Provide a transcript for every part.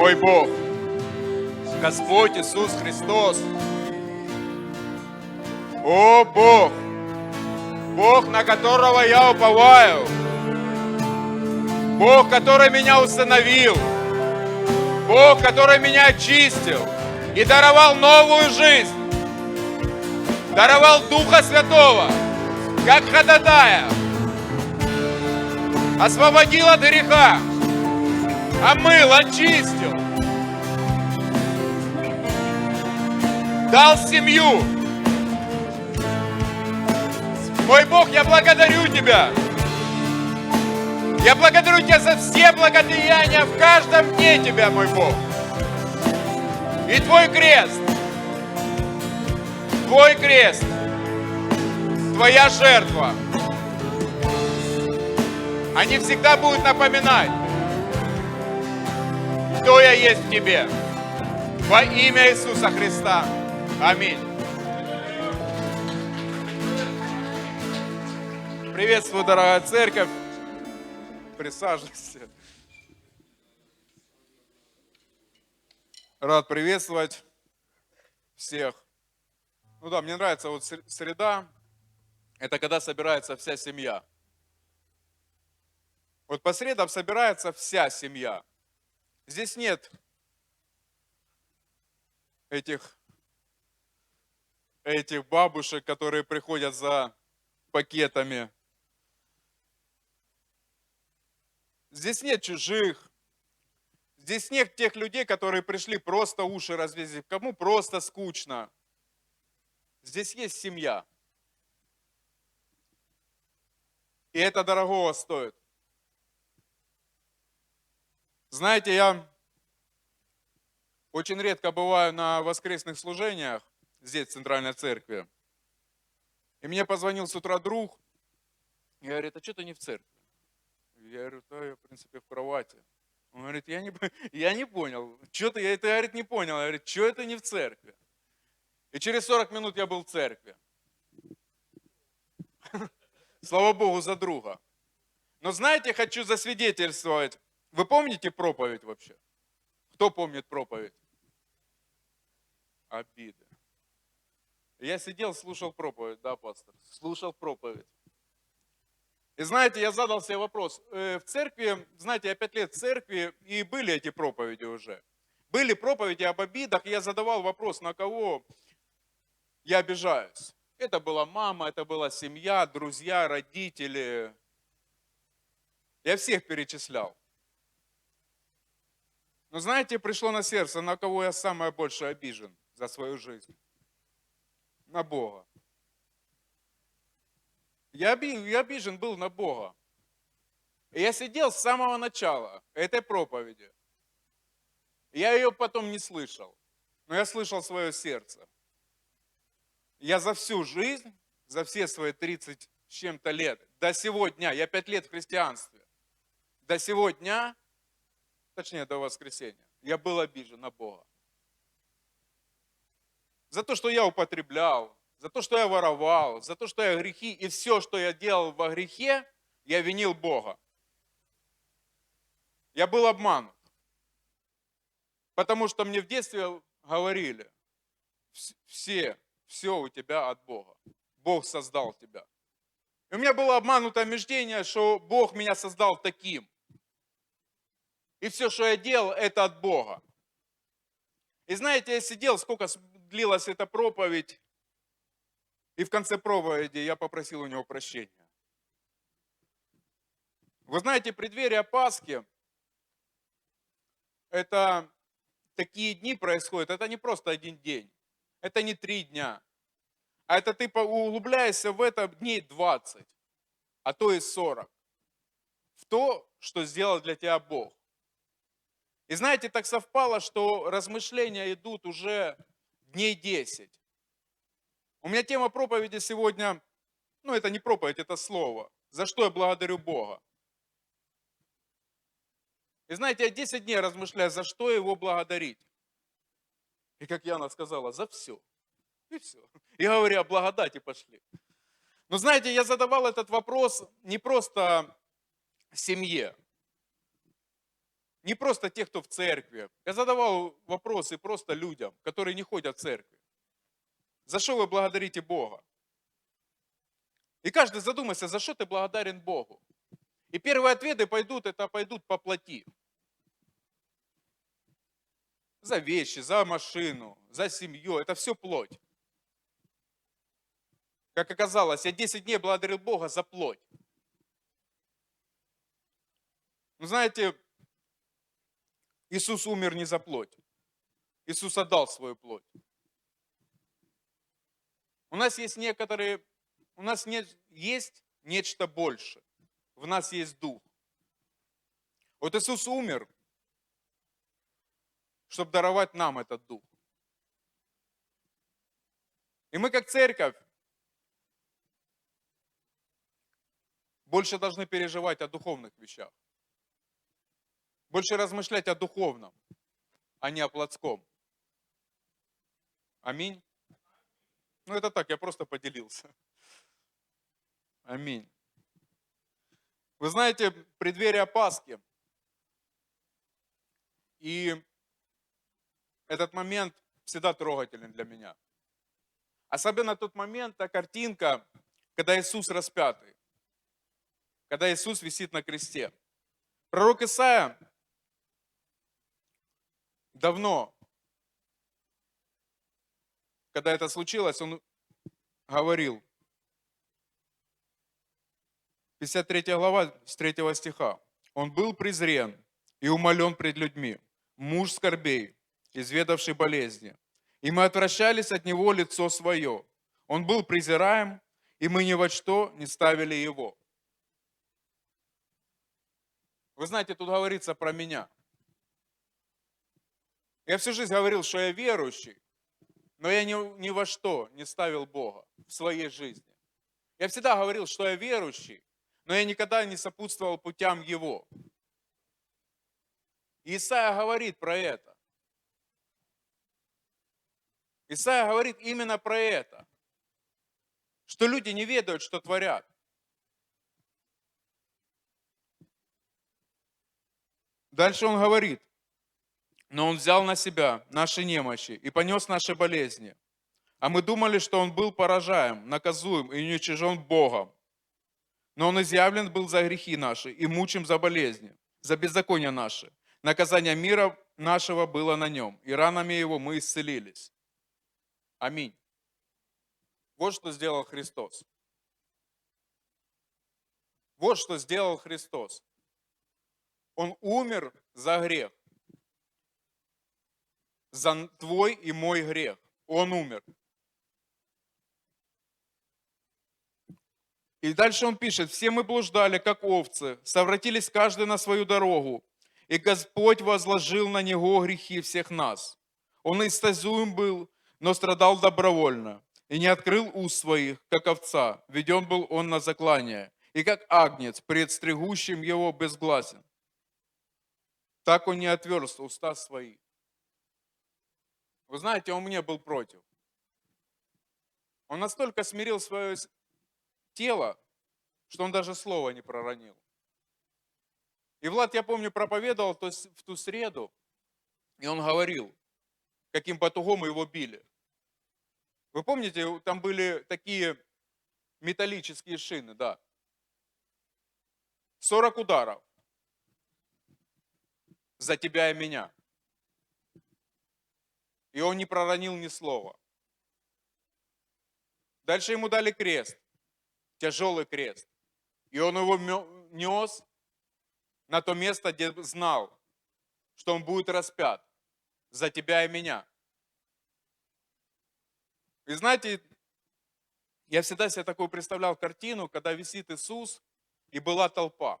мой Бог, Господь Иисус Христос. О Бог, Бог, на которого я уповаю, Бог, который меня установил, Бог, который меня очистил и даровал новую жизнь, даровал Духа Святого, как ходатая, освободил от греха, омыл, очистил, дал семью. Мой Бог, я благодарю Тебя. Я благодарю Тебя за все благодеяния в каждом дне Тебя, мой Бог. И Твой крест, Твой крест, Твоя жертва, они всегда будут напоминать, кто я есть в Тебе. Во имя Иисуса Христа. Аминь. Приветствую, дорогая церковь. Присаживайся. Рад приветствовать всех. Ну да, мне нравится вот среда. Это когда собирается вся семья. Вот по средам собирается вся семья. Здесь нет этих, этих бабушек, которые приходят за пакетами. Здесь нет чужих. Здесь нет тех людей, которые пришли просто уши развесить, кому просто скучно. Здесь есть семья. И это дорогого стоит. Знаете, я очень редко бываю на воскресных служениях здесь, в Центральной Церкви. И мне позвонил с утра друг и говорит, а что ты не в церкви? Я говорю, да, я, в принципе, в кровати. Он говорит, я не, я не понял, что ты, я это, говорит, не понял. Я говорю, что это не в церкви? И через 40 минут я был в церкви. Слава Богу за друга. Но знаете, хочу засвидетельствовать, вы помните проповедь вообще? Кто помнит проповедь? Обида. Я сидел, слушал проповедь, да, пастор? Слушал проповедь. И знаете, я задал себе вопрос. Э, в церкви, знаете, я пять лет в церкви, и были эти проповеди уже. Были проповеди об обидах, и я задавал вопрос, на кого я обижаюсь. Это была мама, это была семья, друзья, родители. Я всех перечислял. Но знаете, пришло на сердце, на кого я самое больше обижен за свою жизнь? На Бога. Я, я обижен был на Бога. И я сидел с самого начала этой проповеди. Я ее потом не слышал, но я слышал свое сердце. Я за всю жизнь, за все свои 30 с чем-то лет, до сегодня, я 5 лет в христианстве, до сегодня точнее до воскресенья, я был обижен на Бога. За то, что я употреблял, за то, что я воровал, за то, что я грехи, и все, что я делал во грехе, я винил Бога. Я был обманут. Потому что мне в детстве говорили, все, все у тебя от Бога. Бог создал тебя. И у меня было обманутое убеждение, что Бог меня создал таким. И все, что я делал, это от Бога. И знаете, я сидел, сколько длилась эта проповедь, и в конце проповеди я попросил у него прощения. Вы знаете, преддверие Пасхи, это такие дни происходят, это не просто один день, это не три дня, а это ты углубляешься в это дней 20, а то и 40, в то, что сделал для тебя Бог. И знаете, так совпало, что размышления идут уже дней 10. У меня тема проповеди сегодня, ну это не проповедь, это слово. За что я благодарю Бога. И знаете, я 10 дней размышляю, за что его благодарить. И как Яна сказала, за все. И все. И говоря, благодати пошли. Но знаете, я задавал этот вопрос не просто семье, Не просто те, кто в церкви. Я задавал вопросы просто людям, которые не ходят в церкви. За что вы благодарите Бога? И каждый задумайся, за что ты благодарен Богу? И первые ответы пойдут, это пойдут по плоти. За вещи, за машину, за семью. Это все плоть. Как оказалось, я 10 дней благодарил Бога за плоть. Ну, знаете, Иисус умер не за плоть. Иисус отдал свою плоть. У нас есть некоторые, у нас нет, есть нечто больше. В нас есть дух. Вот Иисус умер, чтобы даровать нам этот дух. И мы как церковь больше должны переживать о духовных вещах. Больше размышлять о духовном, а не о плотском. Аминь. Ну это так, я просто поделился. Аминь. Вы знаете, преддверие Пасхи. И этот момент всегда трогателен для меня. Особенно тот момент, та картинка, когда Иисус распятый. Когда Иисус висит на кресте. Пророк Исаия давно, когда это случилось, он говорил, 53 глава с 3 стиха, «Он был презрен и умолен пред людьми, муж скорбей, изведавший болезни, и мы отвращались от него лицо свое. Он был презираем, и мы ни во что не ставили его». Вы знаете, тут говорится про меня – я всю жизнь говорил, что я верующий, но я ни, ни во что не ставил Бога в своей жизни. Я всегда говорил, что я верующий, но я никогда не сопутствовал путям Его. И Исайя говорит про это. Исайя говорит именно про это. Что люди не ведают, что творят. Дальше он говорит, но Он взял на себя наши немощи и понес наши болезни. А мы думали, что Он был поражаем, наказуем и уничижен Богом. Но Он изъявлен был за грехи наши и мучим за болезни, за беззакония наши. Наказание мира нашего было на Нем, и ранами Его мы исцелились. Аминь. Вот что сделал Христос. Вот что сделал Христос. Он умер за грех за твой и мой грех. Он умер. И дальше он пишет, все мы блуждали, как овцы, совратились каждый на свою дорогу, и Господь возложил на него грехи всех нас. Он истязуем был, но страдал добровольно, и не открыл уст своих, как овца, веден был он на заклание, и как агнец, пред стригущим его безгласен. Так он не отверз уста свои. Вы знаете, он мне был против. Он настолько смирил свое тело, что он даже слова не проронил. И Влад, я помню, проповедовал то есть в ту среду, и он говорил, каким батугом его били. Вы помните, там были такие металлические шины, да. 40 ударов за тебя и меня. И он не проронил ни слова. Дальше ему дали крест, тяжелый крест. И он его нес на то место, где знал, что он будет распят за тебя и меня. И знаете, я всегда себе такую представлял картину, когда висит Иисус, и была толпа.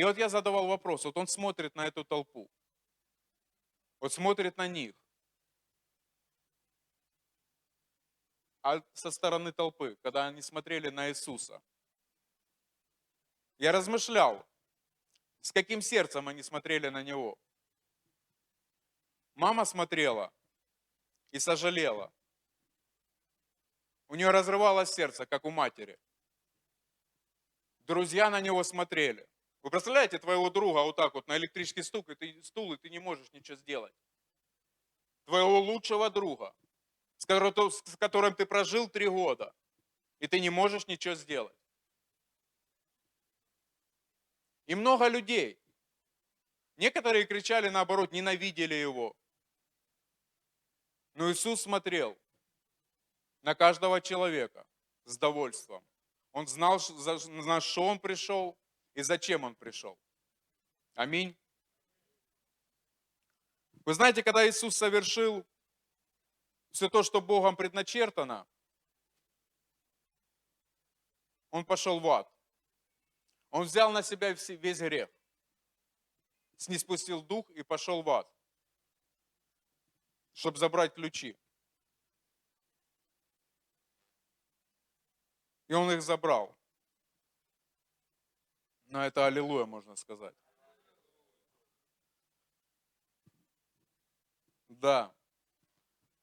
И вот я задавал вопрос, вот он смотрит на эту толпу, вот смотрит на них, а со стороны толпы, когда они смотрели на Иисуса. Я размышлял, с каким сердцем они смотрели на Него. Мама смотрела и сожалела. У нее разрывалось сердце, как у матери. Друзья на него смотрели. Вы представляете твоего друга вот так вот на электрический стук, и ты, стул, и ты не можешь ничего сделать. Твоего лучшего друга, с которым, с которым ты прожил три года, и ты не можешь ничего сделать. И много людей. Некоторые кричали, наоборот, ненавидели его. Но Иисус смотрел на каждого человека с довольством. Он знал, на что он пришел и зачем он пришел. Аминь. Вы знаете, когда Иисус совершил все то, что Богом предначертано, он пошел в ад. Он взял на себя весь грех, снеспустил дух и пошел в ад, чтобы забрать ключи. И он их забрал. Но это аллилуйя, можно сказать. Да.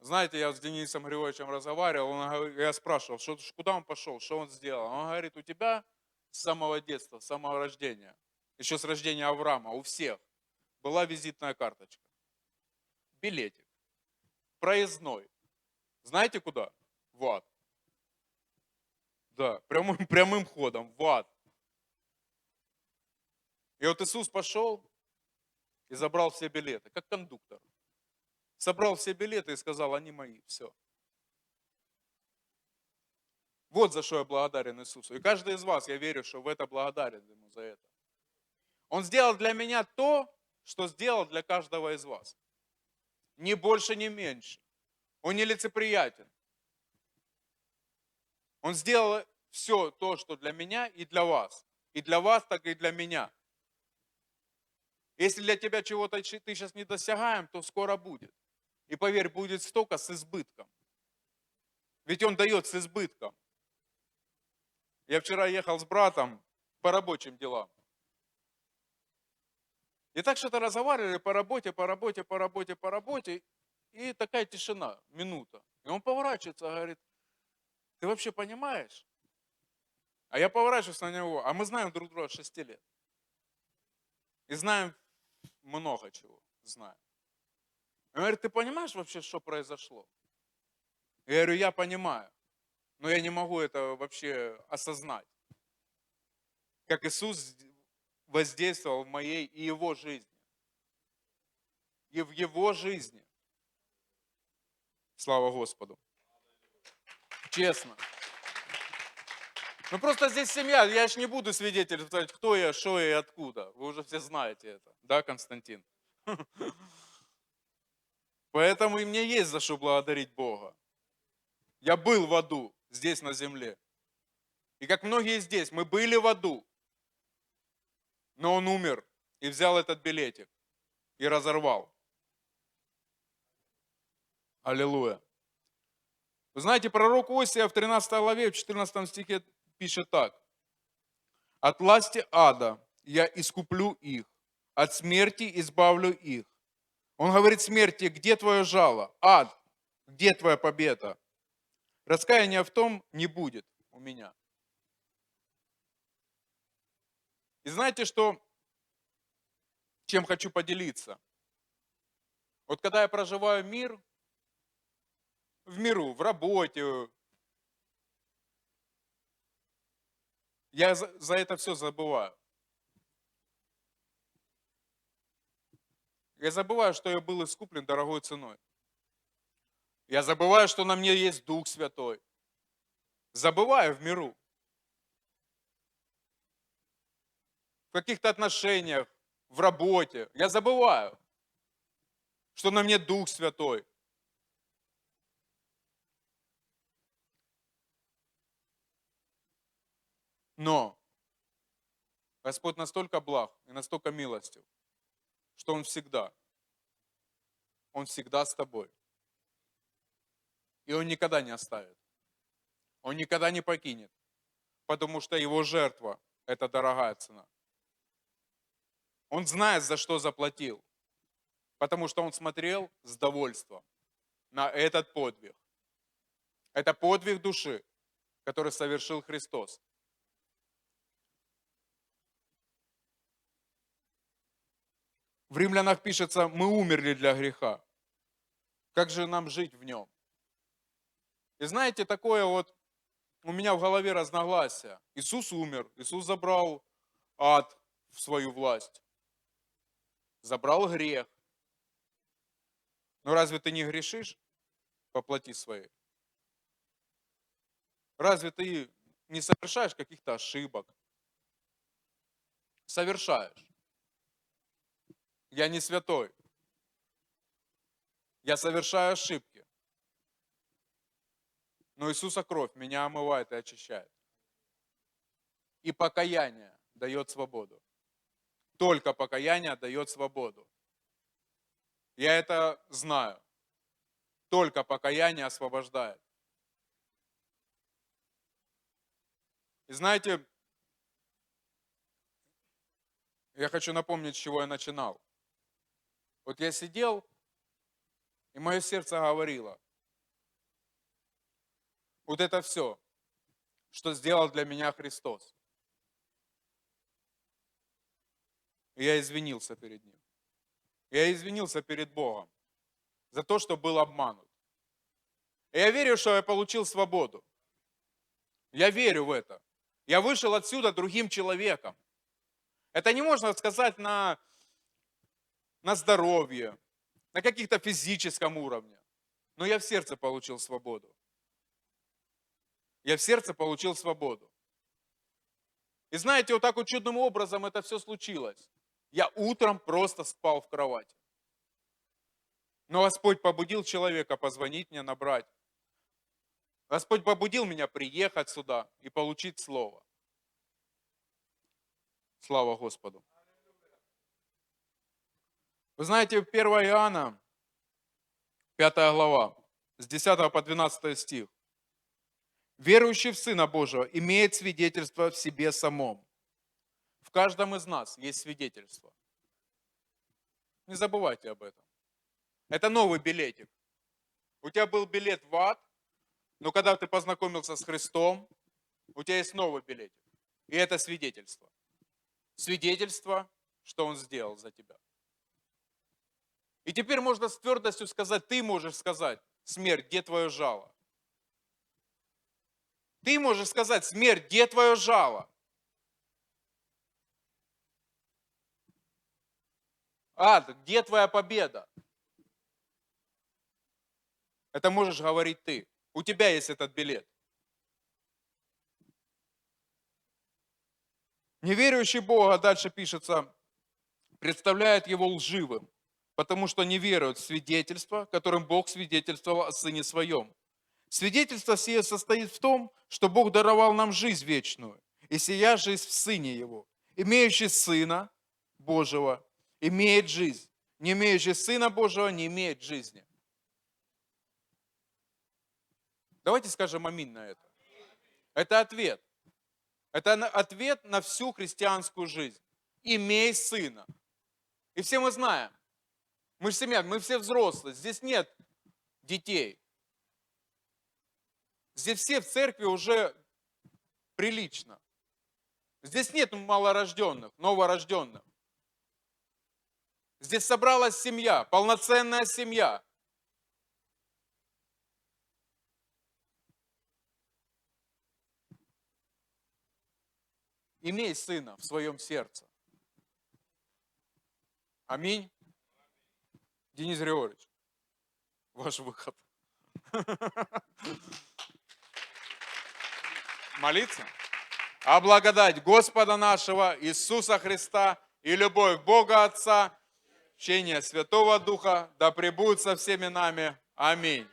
Знаете, я с Денисом Григорьевичем разговаривал, он, я спрашивал, что, куда он пошел, что он сделал. Он говорит, у тебя с самого детства, с самого рождения, еще с рождения Авраама, у всех была визитная карточка. Билетик. Проездной. Знаете куда? В ад. Да, прямым, прямым ходом, в ад. И вот Иисус пошел и забрал все билеты, как кондуктор. Собрал все билеты и сказал, они мои, все. Вот за что я благодарен Иисусу. И каждый из вас, я верю, что в это благодарен Ему за это. Он сделал для меня то, что сделал для каждого из вас. Ни больше, ни меньше. Он не лицеприятен. Он сделал все то, что для меня и для вас. И для вас, так и для меня. Если для тебя чего-то ты сейчас не досягаем, то скоро будет. И поверь, будет столько с избытком. Ведь он дает с избытком. Я вчера ехал с братом по рабочим делам. И так что-то разговаривали по работе, по работе, по работе, по работе. И такая тишина, минута. И он поворачивается, говорит, ты вообще понимаешь? А я поворачиваюсь на него, а мы знаем друг друга 6 лет. И знаем много чего, знаем. Он говорит, ты понимаешь вообще, что произошло? Я говорю, я понимаю, но я не могу это вообще осознать. Как Иисус воздействовал в моей и его жизни. И в его жизни. Слава Господу. Честно. Ну просто здесь семья, я же не буду свидетельствовать, кто я, что я и откуда. Вы уже все знаете это, да, Константин? Поэтому и мне есть за что благодарить Бога. Я был в аду, здесь на земле. И как многие здесь, мы были в аду. Но он умер и взял этот билетик и разорвал. Аллилуйя. Вы знаете, пророк Осия в 13 главе, в 14 стихе пишет так. От власти ада я искуплю их, от смерти избавлю их. Он говорит смерти, где твое жало? Ад, где твоя победа? Раскаяния в том не будет у меня. И знаете, что, чем хочу поделиться? Вот когда я проживаю мир, в миру, в работе, Я за, за это все забываю. Я забываю, что я был искуплен дорогой ценой. Я забываю, что на мне есть Дух Святой. Забываю в миру. В каких-то отношениях, в работе. Я забываю, что на мне Дух Святой. Но Господь настолько благ и настолько милостив, что Он всегда, Он всегда с тобой. И Он никогда не оставит. Он никогда не покинет, потому что Его жертва – это дорогая цена. Он знает, за что заплатил, потому что Он смотрел с довольством на этот подвиг. Это подвиг души, который совершил Христос. В римлянах пишется, мы умерли для греха. Как же нам жить в нем? И знаете, такое вот у меня в голове разногласие. Иисус умер, Иисус забрал ад в свою власть, забрал грех. Но разве ты не грешишь по плоти своей? Разве ты не совершаешь каких-то ошибок? Совершаешь. Я не святой. Я совершаю ошибки. Но Иисуса кровь меня омывает и очищает. И покаяние дает свободу. Только покаяние дает свободу. Я это знаю. Только покаяние освобождает. И знаете, я хочу напомнить, с чего я начинал. Вот я сидел, и мое сердце говорило, вот это все, что сделал для меня Христос. И я извинился перед Ним. Я извинился перед Богом за то, что был обманут. И я верю, что я получил свободу. Я верю в это. Я вышел отсюда другим человеком. Это не можно сказать на, на здоровье, на каких-то физическом уровне. Но я в сердце получил свободу. Я в сердце получил свободу. И знаете, вот так вот чудным образом это все случилось. Я утром просто спал в кровати. Но Господь побудил человека позвонить мне, набрать. Господь побудил меня приехать сюда и получить Слово. Слава Господу. Вы знаете, 1 Иоанна, 5 глава, с 10 по 12 стих. Верующий в Сына Божьего имеет свидетельство в себе самом. В каждом из нас есть свидетельство. Не забывайте об этом. Это новый билетик. У тебя был билет в ад, но когда ты познакомился с Христом, у тебя есть новый билетик. И это свидетельство. Свидетельство, что Он сделал за тебя. И теперь можно с твердостью сказать, ты можешь сказать, смерть, где твое жало? Ты можешь сказать, смерть, где твое жало? Ад, где твоя победа? Это можешь говорить ты. У тебя есть этот билет. Неверующий Бога, дальше пишется, представляет его лживым, потому что не веруют в свидетельство, которым Бог свидетельствовал о Сыне Своем. Свидетельство сие состоит в том, что Бог даровал нам жизнь вечную, и сия жизнь в Сыне Его. Имеющий Сына Божьего имеет жизнь, не имеющий Сына Божьего не имеет жизни. Давайте скажем аминь на это. Это ответ. Это ответ на всю христианскую жизнь. Имей сына. И все мы знаем. Мы же семья, мы все взрослые. Здесь нет детей. Здесь все в церкви уже прилично. Здесь нет малорожденных, новорожденных. Здесь собралась семья, полноценная семья. Имей сына в своем сердце. Аминь. Денис Григорьевич, ваш выход. Молиться? А благодать Господа нашего Иисуса Христа и любовь Бога Отца, чение Святого Духа да пребудет со всеми нами. Аминь.